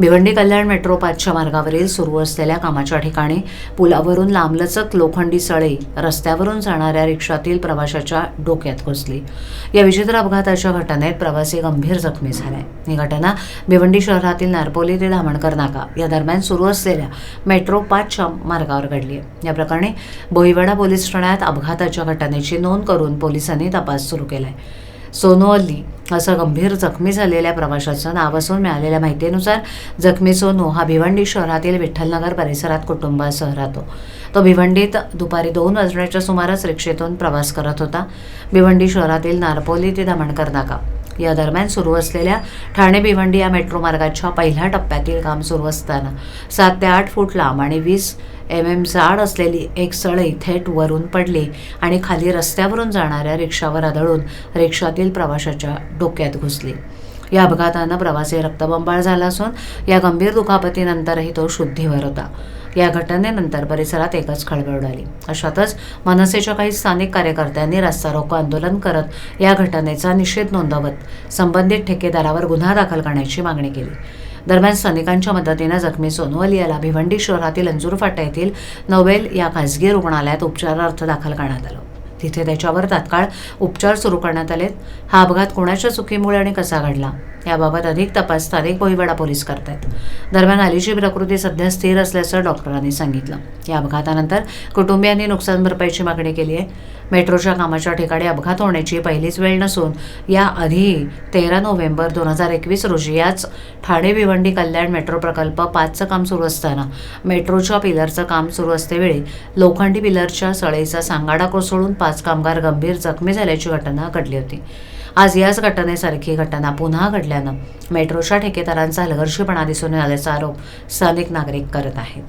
Bhiwandi Kalyan metro पाचच्या मार्गावरील सुरू असलेल्या कामाच्या ठिकाणी पुलावरून लांबलचक लोखंडी सळे रस्त्यावरून जाणाऱ्या रिक्षातील प्रवाशाच्या डोक्यात घुसली. या विचित्र अपघाताच्या घटनेत प्रवासी गंभीर जखमी झालाय ही घटना भिवंडी शहरातील नारपोली ते धामणकर नाका या दरम्यान सुरू असलेल्या मेट्रो पाचच्या मार्गावर घडली. आहे या प्रकरणी बोईवाडा पोलीस ठाण्यात अपघाताच्या घटनेची नोंद करून पोलिसांनी तपास सुरू केलाय. सोनोअल्ली असं गंभीर जखमी झालेल्या प्रवाशाचं नाव असून मिळालेल्या माहितीनुसार जखमी सोनू हा भिवंडी शहरातील विठ्ठलनगर परिसरात कुटुंबासह राहतो तो भिवंडीत दुपारी दोन वाजण्याच्या सुमारास रिक्षेतून प्रवास करत होता. भिवंडी शहरातील नारपोली ते दमणकर नाका या दरम्यान सुरू असलेल्या ठाणे भिवंडी या मेट्रो मार्गाच्या पहिल्या टप्प्यातील काम सुरू असताना सात ते आठ फूट लांब आणि वीस एम एम जाड असलेली एक सळई थेट वरून पडली आणि खाली रस्त्यावरून जाणाऱ्या रिक्षावर आदळून रिक्षातील प्रवाशाच्या डोक्यात घुसली. या अपघातानं प्रवासी रक्तबंबाळ झाला असून या गंभीर दुखापतीनंतरही तो शुद्धीवर होता. या घटनेनंतर परिसरात एकच खळबळ उडाली. अशातच मनसेच्या काही स्थानिक कार्यकर्त्यांनी रस्ता रोको आंदोलन करत या घटनेचा निषेध नोंदवत संबंधित ठेकेदारावर गुन्हा दाखल करण्याची मागणी केली. दरम्यान स्थानिकांच्या मदतीनं जखमी सोनवल याला भिवंडी शहरातील अंजूर फाटा येथील नोवेल या खासगी रुग्णालयात उपचारार्थ दाखल करण्यात आलं. तिथे त्याच्यावर तात्काळ उपचार सुरू करण्यात आलेत. हा अपघात कोणाच्या चुकीमुळे आणि कसा घडला याबाबत अधिक तपास स्थानिक बोईवाडा पोलीस करतायत. दरम्यान आलीची प्रकृती सध्या स्थिर असल्याचं डॉक्टरांनी सांगितलं. या अपघातानंतर कुटुंबियांनी नुकसान भरपाईची मागणी केली आहे. मेट्रोच्या कामाच्या ठिकाणी अपघात होण्याची पहिलीच वेळ नसून याआधीही तेरा नोव्हेंबर दोन हजार एकवीस रोजी याच ठाणे भिवंडी कल्याण मेट्रो प्रकल्प पाचचं काम सुरू असताना मेट्रोच्या पिलरचं काम सुरू असतेवेळी लोखंडी पिलरच्या सळईचा सांगाडा कोसळून पाच कामगार गंभीर जखमी झाल्याची घटना घडली होती. आज याच घटनेसारखी घटना पुन्हा घडल्यानं मेट्रोच्या ठेकेदारांचा हलगर्जीपणा दिसून आल्याचा आरोप स्थानिक नागरिक करत आहेत.